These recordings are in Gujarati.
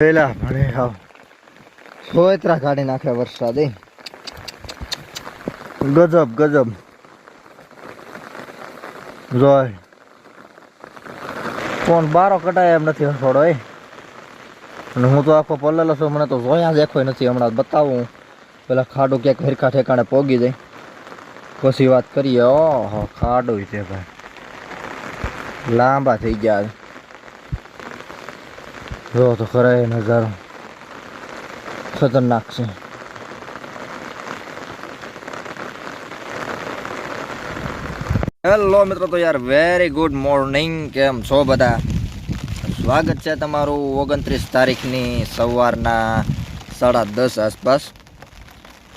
પેલા ભણે હા સોયત્રા કાઢી નાખે વરસાદ. એ ગજબ ગજબ. જોય ફોન બારો કટાય એમ નથી હસોડો એ. અને હું તો આખો પલ્લેલો છું મને તો જોયા દેખોય નથી હમણાં બતાવું પેલા ખાડું ક્યાંક હરખા ઠેકાણે પોગી જાય. પછી વાત કરીએ. ઓહો ખાડું છે ભાઈ. લાંબા થઈ ગયા. જો તો ખરા નજારો ખતરનાક છે હેલો મિત્રો, તો યાર વેરી ગુડ મોર્નિંગ કેમ છો બધા? સ્વાગત છે તમારું ઓગણત્રીસ તારીખની સવારના સાડા દસ આસપાસ.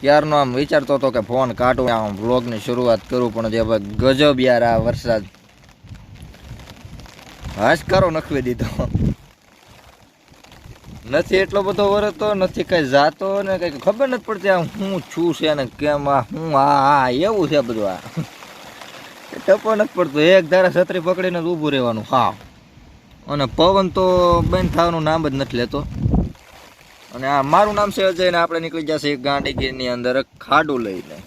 ત્યારનો આમ વિચારતો હતો કે ફોન કાઢું, આમ વ્લોગની શરૂઆત કરું, પણ જે હવે ગજબ યાર આ વરસાદ. હાશકારો નખવી દીધો. નથી એટલો બધો વરતો નથી કઈ જાતો ને કઈ ખબર નથી પડતી આ હું છું છે ને કેમ આ હું આ આ એવું છે બધું આ. ટપો નથી પડતો. એક ધારા છત્રી પકડીને જ ઊભું રહેવાનું હા. અને પવન તો બંધ થવાનું નામ જ નથી લેતો. અને આ મારું નામ છે અજય ને આપણે નીકળી જશે ગાંડીગીરની અંદર ખાડું લઈને.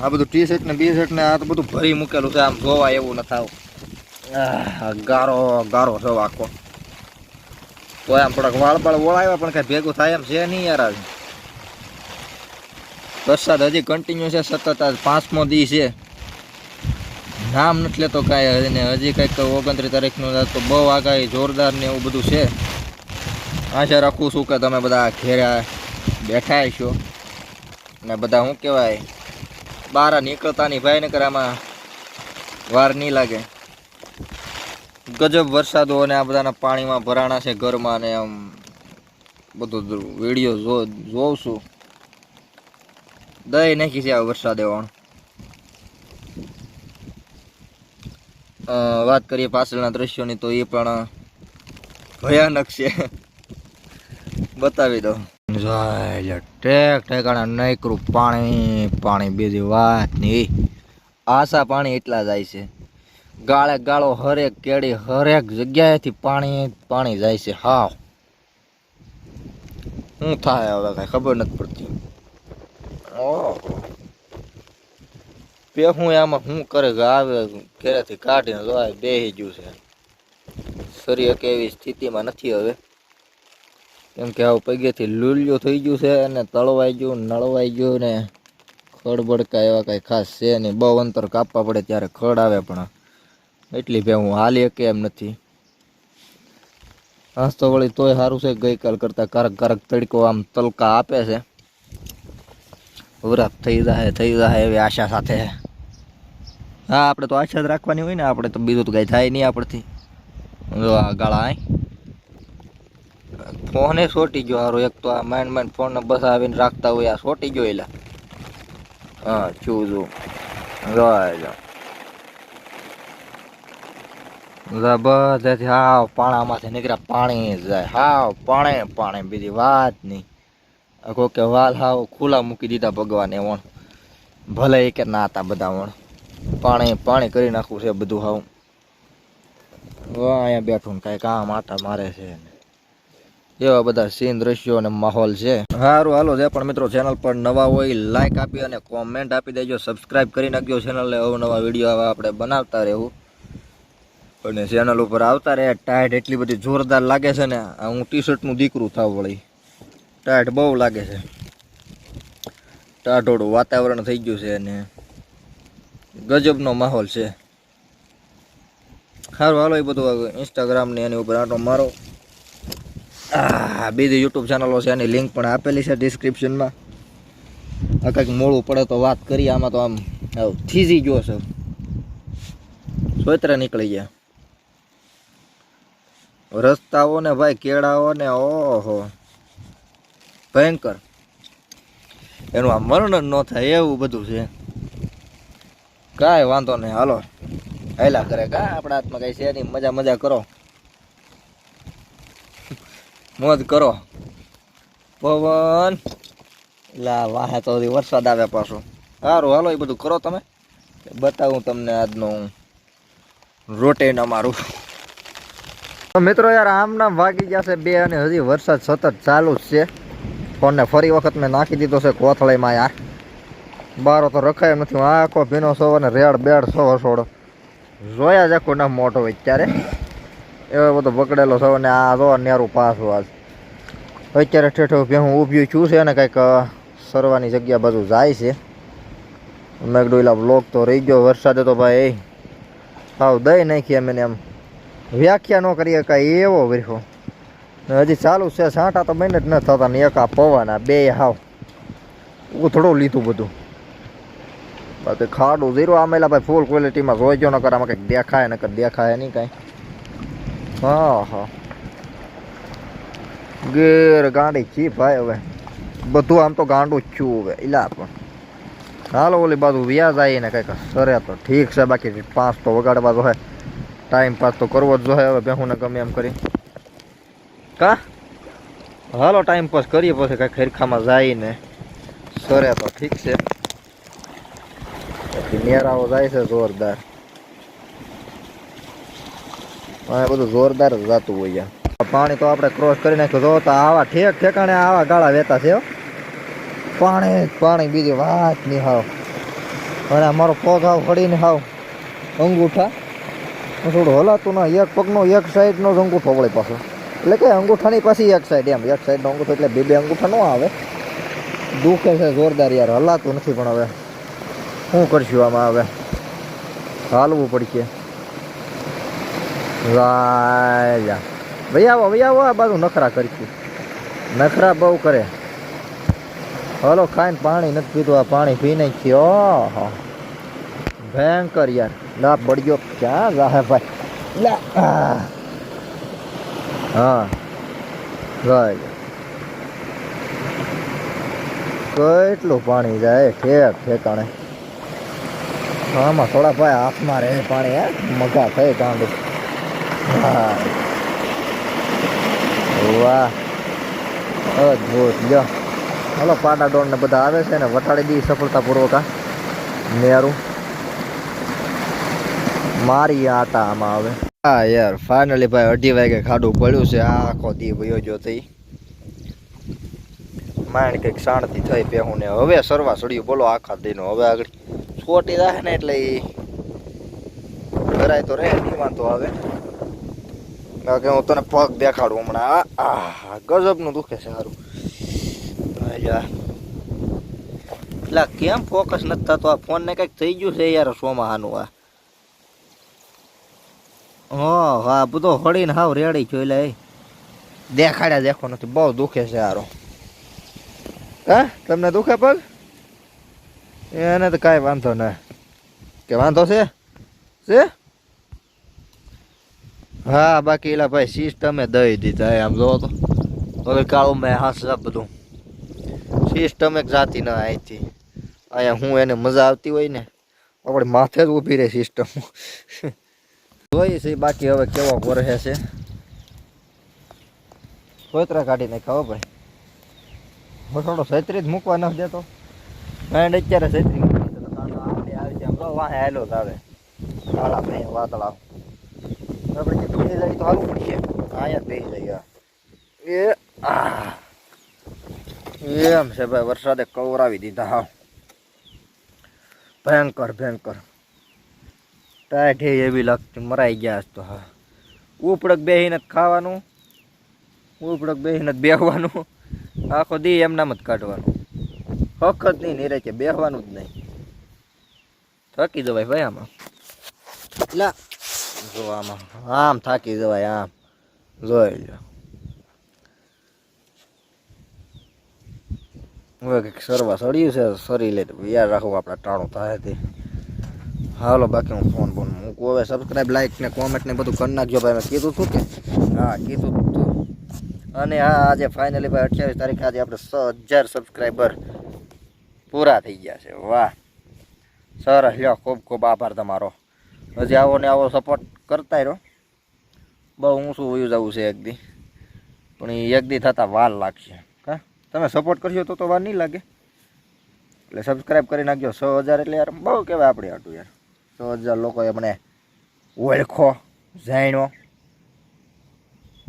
આ બધું ટી શર્ટ ને બી શર્ટ ને આ તો બધું ભરી મૂકેલું છે આમ જોવા એવું ન થાવ આહ, ગારો ગારો છે આખો. તો આમ થોડાક વાળ બાળ ઓળાવ્યા પણ કઈ ભેગું થાય એમ છે નહીં યાર આજે. વરસાદ હજી કન્ટિન્યુ છે, સતત આજ પાંચમો દી છે. નામ નથી લેતો કાંઈ ને હજી કંઈક ઓગણત્રીસ તારીખનું તો બહુ આગાહી, જોરદાર ને એવું બધું છે. આશા રાખું છું કે તમે બધા ઘેરા બેઠા છો ને બધા શું કહેવાય? બહાર નીકળતાની ભાઈ ને આમાં વાર નહીં લાગે. ગજબ વરસાદો અને આ બધાના પાણીમાં ભરાણા છે ઘરમાં ને આમ બધું વીડિયો જો જોઉં છું. દહીં નાખી છે આ વરસાદ એવાણ વાત કરીએ પાછળના દ્રશ્યોની તો એ પણ ભયાનક છે. બતાવી દો ટેક ઠેકાણા નૈકરું પાણી પાણી બીજી વાત નહીં. આશા પાણી એટલા જાય છે. ગાળે ગાળો હરેક કેડી હરેક જગ્યાએથી પાણી પાણી જાય છે. હાવ. શું થાય હવે કાંઈ ખબર નથી પડતી. ઓહો. બે હું આમાં શું કરે આવે ઘરેથી કાઢીને જોવાય બેહી ગયું છે. શરીર કે એવી સ્થિતિમાં નથી હવે. કેમ કે આવું પગેથી લૂલિયું થઈ ગયું છે અને તળવાઈ ગયું, નળવાઈ ગયું ને ખડબડકા એવા કાંઈ ખાસ છે નહીં. બહુ અંતર કાપવા પડે ત્યારે ખડ આવે પણ. એટલી ભાઈ હું હાલી શકે એમ નથી. હસ તો વળી તોય સારું છે, ગઈકાલ કરતાં કારક કારક તડકો આમ તલકા આપે છે. વરાપ થઈ જાય થઈ જાય એવી આશા સાથે. હા આપણે તો આશા જ રાખવાની હોય ને આપણે તો બીજું તો કાંઈ થાય નહીં આપણેથી જો આ ગાળા ફોને સોટી ગયો સારું એક તો આ માઇન્ડ માઇન્ડ ફોનને બસ આવીને રાખતા હોય, આ સોટી ગયો એલા. હા છું છું જો. જો બધેથી હાવ પાણામાંથી નીકળ્યા, પાણી જાય. હાવ પાણે પાણે, બીજી વાત નહીં. આખો કે વાલ હાવ ખુલ્લા મૂકી દીધા ભગવાને વણ ભલે એ કે ના હતા બધા વણ પાણી પાણી કરી નાખવું છે બધું હાવ. અહીંયા બેઠું કાંઈ કામ આટા મારે છે એવા બધા સીન દ્રશ્યો અને માહોલ છે. સારું હાલો છે પણ મિત્રો ચેનલ પર નવા હોય લાઇક આપી અને કોમેન્ટ આપી દેજો. સબસ્ક્રાઇબ કરી નાખજો ચેનલને અવનવા વીડિયો આપણે બનાવતા રહેવું. અને ચેનલ ઉપર આવતા રહે ટાઈટ એટલી બધી જોરદાર લાગે છે ને હું ટી શર્ટનું દીકરું થાવ વળી. ટાઈટ બહુ લાગે છે. ટાઢોડું વાતાવરણ થઈ ગયું છે અને ગજબનો માહોલ છે. સારું, હાલો એ બધું ઇન્સ્ટાગ્રામ ને એની ઉપર આટો મારો. બીજી યુટ્યુબ ચેનલો છે, એની લિંક પણ આપેલી છે ડિસ્ક્રિપ્શનમાં આ કંઈક મોડું પડે તો વાત કરીએ, આમાં તો આમ થીજી ગયો છે. સોતરા નીકળી ગયા. રસ્તાઓ ને ભાઈ કેળાઓ ને ઓહો. ભયંકર. એનું આ મરણ ન થાય, એવું બધું છે. કાંઈ વાંધો નહીં, હાલો. હેલા કરે કા આપણા હાથમાં કઈ છે નહીં, મજા મજા કરો. મોજ કરો. પવન. લા, વાહે તો વરસાદ આવે પાછો. સારું હાલો, એ બધું કરો તમે. બતાવું તમને આજનું રોટેન અમારું. મિત્રો યાર આમ નામ વાગી છે બે અને હજી વરસાદ સતત ચાલુ જ છે. ફોનને ફરી વખત મેં નાખી દીધો છે કોથળીમાં યાર. બારો તો રખાય નથી, હું આખો ભીનો સો અને રેડ બેડ સો હસોડો જોયા જ આખો ના મોટો હોય ત્યારે. એવો બધો પકડેલો છો અને આ જો નેરું પાછું આજ. અત્યારે ઠેઠો ભેહું ઊભ્યું છું છે ને કંઈક સરવાની જગ્યા બાજુ જાય છે. મેં કીધું બ્લોક તો રહી ગયો, વરસાદે તો ભાઈ સાવ દઈ નાખીએ અમે એમ. વ્યાખ્યા ન કરીએ કાંઈ, એવો વિરહો. હજી ચાલુ છે, સાંટા તો બને જ ન થતા ને એક આ પવન આ બે હાવ. ઉથડો લીધું બધું. બાકી ખાડું ઝીરો આમેલા ભાઈ ફૂલ ક્વોલિટીમાં જોઈજો નકર આમાં કંઈક દેખાય, નકર દેખાય નહીં કાંઈ. હા હા. ગેર ગાંડી છી ભાઈ હવે. બધું આમ તો ગાંડું જ છું હવે ઇલા પણ. હાલો, ઓલી બાજુ વ્યાજ આવીને કંઈક સરે તો ઠીક છે, બાકી પાંચ તો વગાડવા જો ટાઈમ પાસ તો કરવો જ જોઈએ, હવે બેહુને ગમે એમ કરી. કા? હાલો ટાઈમ પાસ કરીએ પછી કાંઈ ખેરખામાં જઈને સરે તો ઠીક છે. પછી નેરાઓ જાય છે જોરદાર. બધું જોરદાર જ જાતું હોય પાણી તો આપણે ક્રોસ કરી નાખ્યું. જો તો આવા ઠેક ઠેકાણે આવા ગાળા વેતા છે પાણી પાણી બીજી વાત નહીં હાવ. અને અમારો મારો પગ હાવ ફળીને હાવ. અંગૂઠા. થોડું હલાતું ના, એક પગનો એક સાઈડનો જ અંગૂઠો વળે પાછો. એટલે કે અંગૂઠાની પાછી એક સાઈડ, એમ, એક સાઈડનો અંગૂઠો એટલે બે બે અંગૂઠા ન આવે. દુખે છે જોરદાર યાર, હલાતું નથી પણ હવે. શું કરશું આમાં હવે? હાલવું પડશે. વાયા ભાઈ આવો ભાઈ આવો, આ બાજુ નખરા કરશું. નખરા બહુ કરે. હલો ખાઈને પાણી નથી પીધું, આ પાણી પી નાખી ઓહો. ભયંકર યાર. ના બળ્યો ક્યાં જાહે ભાઈ લા આ. હા right. કેટલું પાણી જાય ઠેક ઠેકાણે આમાં થોડા ભાઈ હાથમાં રહે પાણી હે મગા થઈ ગાંડું હા વાહ અદભુત લ્યો હાલો પાટા ડોન ને બધા આવે છે ને વટાડી દી સફળતાપૂર્વક આ નેરું મારી આટા આમાં આવે હા યાર ફાઇનલી ભાઈ અઢી વાગે ખાડું પડ્યું છે, આ આખો દી વયો જો થઈ માંડ કંઈક શાંતિ થઈ પહેવું ને. હવે સરવા સડ્યું બોલો આખા દીનો. હવે આગળ છોટી રાખે ને એટલે કરાય તો રહે, નહીં વાંધો આવે. કે હું તને પગ દેખાડું હમણાં. આ ગજબનું દુખે છે સારું એટલે કેમ ફોકસ નથી થતો? આ ફોન ને કંઈક થઈ ગયું છે યાર સોમાહાનું, આ. હા હા બધો હળીને હાવ રેડી જોઈ લે દેખાડ્યા દેખો નથી, બહુ દુખે છે હારો. હા, તમને દુખે પગ? એને તો કાંઈ વાંધો ના કે વાંધો છે? છે? હા, બાકી એલા ભાઈ સિસ્ટમે દઈ દીધા આમ જો તો. હવે કાળું મેં હાસ બધું. સિસ્ટમ એક જાતી ના અહીંથી અહીંયા હું એને મજા આવતી હોય ને, આપણે માથે જ ઊભી રહે સિસ્ટમ જોઈએ છે બાકી હવે કેવો ગોરહે છે. સોતરા કાઢી નાખ્યા હો ભાઈ. હું થોડો સૈત્રી જ મૂકવા ન દેતો એન્ડ અત્યારે સૈત્રી મૂકી તો જાય તો હાલવું પડશે. અહીંયા જ બેસી જાય એ, આ. એમ છે ભાઈ, વરસાદે કવરાવી દીધા, હા. ભયંકર ભયંકર. ટાઢે એવી લાગતી મરાઈ ગયા તો હા. ઉપડક બેહીને જ ખાવાનું ઉપડક બેહીને બેહવાનું આખો દી એમનામ જ કાઢવાનું. હક નહીં નિરે કે બેહવાનું જ નહીં. થાકી જવાય ભાઈ આમાં. લા. જો આમાં આમ થાકી જવાય આમ. જોઈ લો હવે કંઈક સરવા સડ્યું છે સરી લે યાર રાખવું આપણા ટાણું થાય તે. હાલો બાકી હું ફોન ફોન મૂકું હવે. સબસ્ક્રાઈબ લાઈક ને કોમેન્ટ ને બધું કરી નાખજો ભાઈ. મેં કીધું હતું કે, હા, કીધું હતું અને હા આજે ફાઇનલી ભાઈ અઠ્યાવીસ તારીખ આજે આપણે સો, હજાર સબસ્ક્રાઈબર પૂરા થઈ ગયા છે. વાહ. સરસ. લ્યો, ખૂબ ખૂબ આભાર તમારો. હજી આવો ને આવો સપોર્ટ કરતા રહો. બહુ ઊંચું વયું જવું છે એક દી. પણ એ એક દી થતાં વાર લાગશે. હા? તમે સપોર્ટ કરશો તો તો વાર નહીં લાગે. એટલે સબસ્ક્રાઈબ કરી નાખજો. સો હજાર એટલે યાર બહુ કહેવાય આપણે આટલું યાર. સો હજાર લોકોએ મને ઓળખો જાણ્યો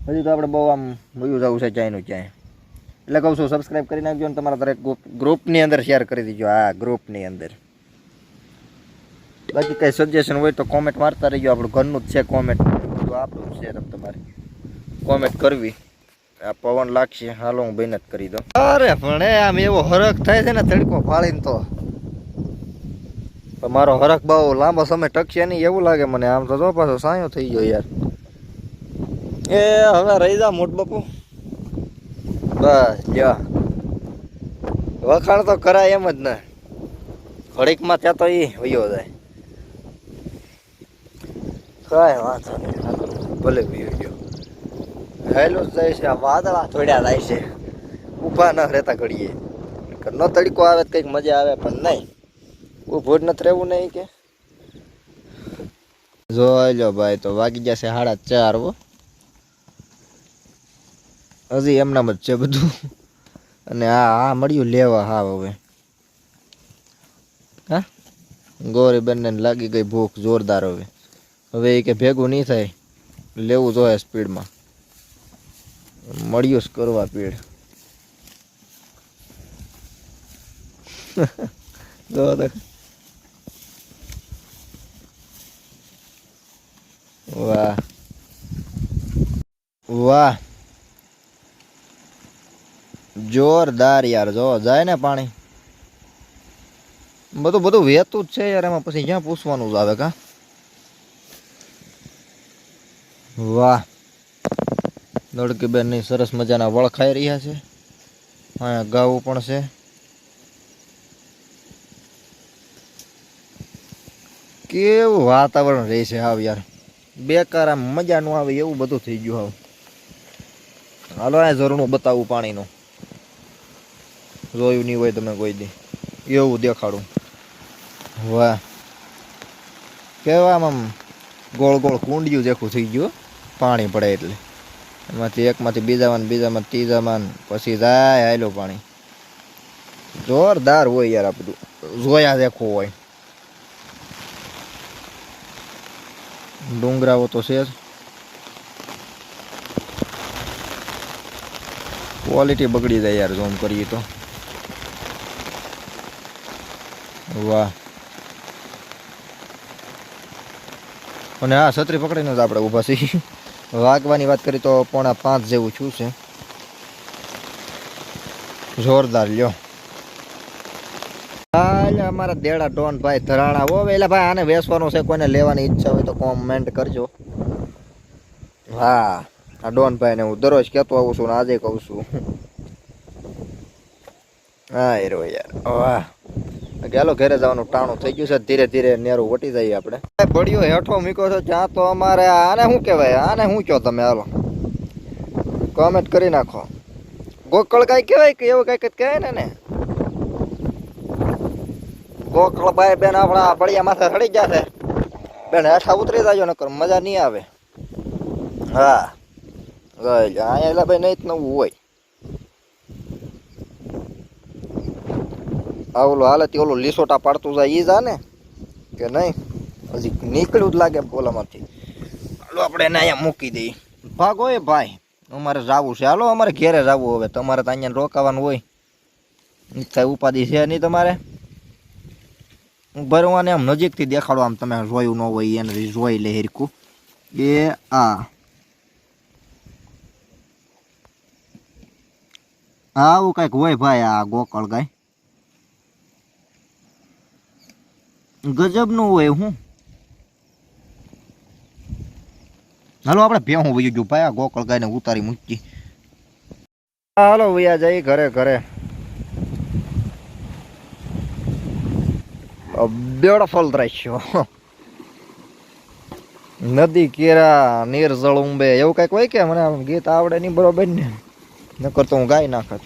હજી તો આપણે બહુ આમ મયું જવું છે ચાયનું ચાય એટલે કહું છું સબસ્ક્રાઈબ કરી નાખજો અને તમારા દરેક ગ્રુપ ગ્રુપની અંદર શેર કરી દીજો. હા ગ્રુપની અંદર. બાકી કંઈ સજેશન હોય તો કોમેન્ટ મારતા રહીજો. આપણું ઘરનું જ છે કોમેન્ટ આપણું છે તમારે. કોમેન્ટ કરવી. આ પવન લાગશે, હાલો હું જ કરી દઉં. અરે પણ આમ એવો હરખ થાય છે ને તડકો ફાળીને તો. મારો હરખ બહુ લાંબો સમય ટકશે નહીં, એવું લાગે મને. આમ તો જો પાછો સાયો થઈ ગયો યાર. એ હવે રહી જા મોટ બાપુ. બસ, જો. વખાણ તો કરાય એમ જ ને. ઘડીકમાં ત્યાં તો એ વયો જાય. કાંઈ વાંધો નહીં ભલે ગયો હેલો જ જાય છે આ વાદળા થોડ્યા જાય છે. ઊભા ન રહેતા ઘડીએ. ન તડકો આવે કંઈક મજા આવે, પણ નહીં. ઊભું જ નથી રહેવું નહીં કે. જોઈ ભાઈ, તો વાગી જશે સાડા ચાર, હો. હજી એમનામ જ છે બધું. અને આ આ મળ્યું લેવા હા હવે. હા? ગોરી બંને લાગી ગઈ ભૂખ જોરદાર હવે. હવે એ કે ભેગું નહીં થાય. લેવું જોઈએ સ્પીડમાં. મળ્યું કરવા પીડ. જો વાહ. વાહ. જોરદાર યાર, જો, જાય ને પાણી. બધું બધું વહેતું જ છે યાર, એમાં પછી ક્યાં પૂછવાનું જ આવે કા? વાહ. દોડકી બેનની સરસ મજાના વળ ખાઈ રહ્યા છે. અહીંયા ગાવું પણ છે. કેવું વાતાવરણ રહે છે હાવ યાર. બેકાર આમ મજા નું આવે એવું બધું થઈ ગયું હાવ હાલો, આ ઝરણું બતાવું પાણીનું. જોયું નહીં હોય તમે કોઈ દી. એવું દેખાડું. વાહ. કેવા આમ ગોળ ગોળ કુંડિયું જેખું થઈ ગયું પાણી પડે એટલે. એમાંથી એકમાંથી બીજામાં બીજામાં ત્રીજામાં પછી જાય હાલો પાણી. જોરદાર હોય યાર આ બધું. જોયા દેખો હોય. ડુંગરાઓ તો છે જ. ક્વોલિટી બગડી જાય યાર ઝૂમ કરીએ તો. વાહ. અને હા છત્રી પકડીને જ આપણે ઊભા છીએ. વાગવાની વાત કરી તો પોણા પાંચ જેવું છું છે. જોરદાર લ્યો. હાલે અમારા દેડા ડોન ભાઈ ધરાણા હો. એટલે ભાઈ આને વેચવાનું છે, કોઈને લેવાની ઈચ્છા હોય તો કોમેન્ટ કરજો. હા આ ડોન ભાઈ ને હું દરરોજ કહેતો આવું છું ને આજે કહું છું. હા એ રો યાર. વાહ. ચાલો ઘરે જવાનું ટાણું થઈ ગયું છે. ધીરે ધીરે નેરું વટી જઈએ આપણે. ભળ્યો હેઠો મીકો છે, જ્યાં તો અમારે આને શું કહેવાય? આને શું કહો તમે હાલો? કોમેન્ટ કરી નાખો. ગોકળ કાંઈ કહેવાય કે એવું કાંઈક કહેવાય ને ને ગોકળ ભાઈ બેન આપણા બળિયા માથે ગયા જશે બેન, હેઠા ઉતરી જાજો, નકર મજા નહીં આવે. હા. એટલે ભાઈ નહીં જ નવું હોય. આ ઓલો હાલે, તે ઓલો લીસોટા પાડતું જાય એ જા ને કે નહીં? હજી નીકળ્યું જ લાગે બોલામાંથી હાલો, આપણે એને અહીંયા મૂકી દઈએ. ભાગો એ ભાઈ. અમારે જાવું છે. હાલો, અમારે ઘેરે જવું હવે. તમારે તો અહીંયા રોકાવાનું હોય. કાંઈ ઉપાધિ છે નહીં તમારે? ભરવાને આમ નજીકથી દેખાડો, આમ તમે જોયું ન હોય એને જોઈ લે હિરકું એ આ. આવું કંઈક હોય ભાઈ, આ ગોકળ ગાય. ગજબનું હોય હું. હાલો, આપણે ભેહું વયું ગયું. ભાઈ, આ ગોકળ ગાયને ઉતારી મૂકી. હાલો, વૈયા જઈ ઘરે ઘરે. બ્યુટિફુલ દ્રશ્યો. નદી, કેરા, નીર, જળુંબે, એવું કંઈક હોય કે મને ગીત આવડે નહીં બરોબર ને. નકર તો હું ગાઈ નાખત.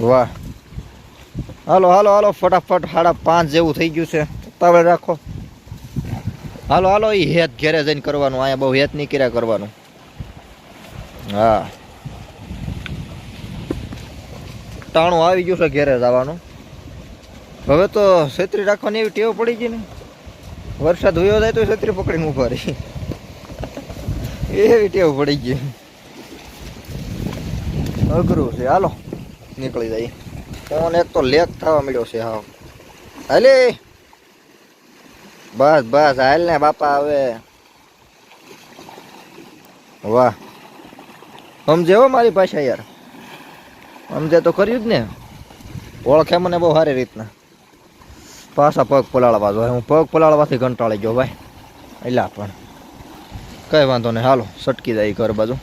વાહ. હાલો હાલો હાલો, ફટાફટ સાડા પાંચ જેવું થઈ ગયું છે. તાવડે રાખો. હાલો હાલો એ હેત ઘેરે જઈને કરવાનું, અહીંયા બહુ હેત નહીં કર્યા કરવાનું. હા. ટાણું આવી ગયું છે ઘેરે જવાનું. હવે તો છત્રી રાખવાની એવી ટેવ પડી ગઈ ને. વરસાદ હોયો જાય તો છત્રી પકડીને ઊભા રહી. એવી ટેવ પડી ગઈ. અઘરું છે. હાલો, નીકળી જાય. ફોન એક તો લેક થવા મળ્યો છે હાવ. હાલે. બસ બસ, હાલ ને બાપા હવે. વાહ. સમજે હો મારી ભાષા યાર. સમજે તો કર્યું જ ને. ઓળખે મને બહુ સારી રીતના. પાછા પગ પલાળવા જો. હું પગ પલાળવાથી કંટાળી ગયો ભાઈ. એલા પણ. કઈ વાંધો નહીં. હાલો, સટકી જાય ઘર બાજુ.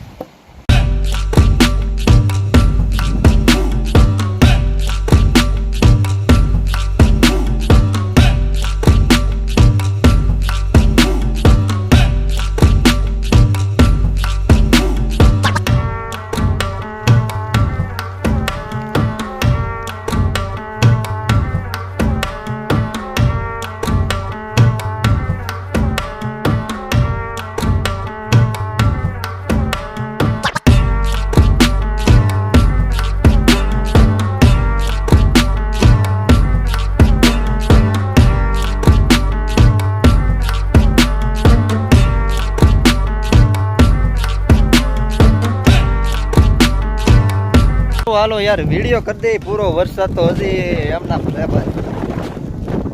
હાલો યાર વીડિયો કરી દે, પૂરો વરસાદ તો હજી એમના ભાઈ.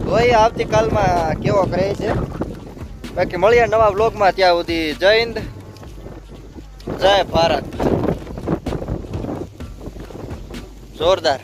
તોય આવતીકાલમાં કેવો કરે છે? બાકી મળીએ નવા બ્લોગમાં ત્યાં સુધી. જય હિન્દ, જય ભારત. જોરદાર.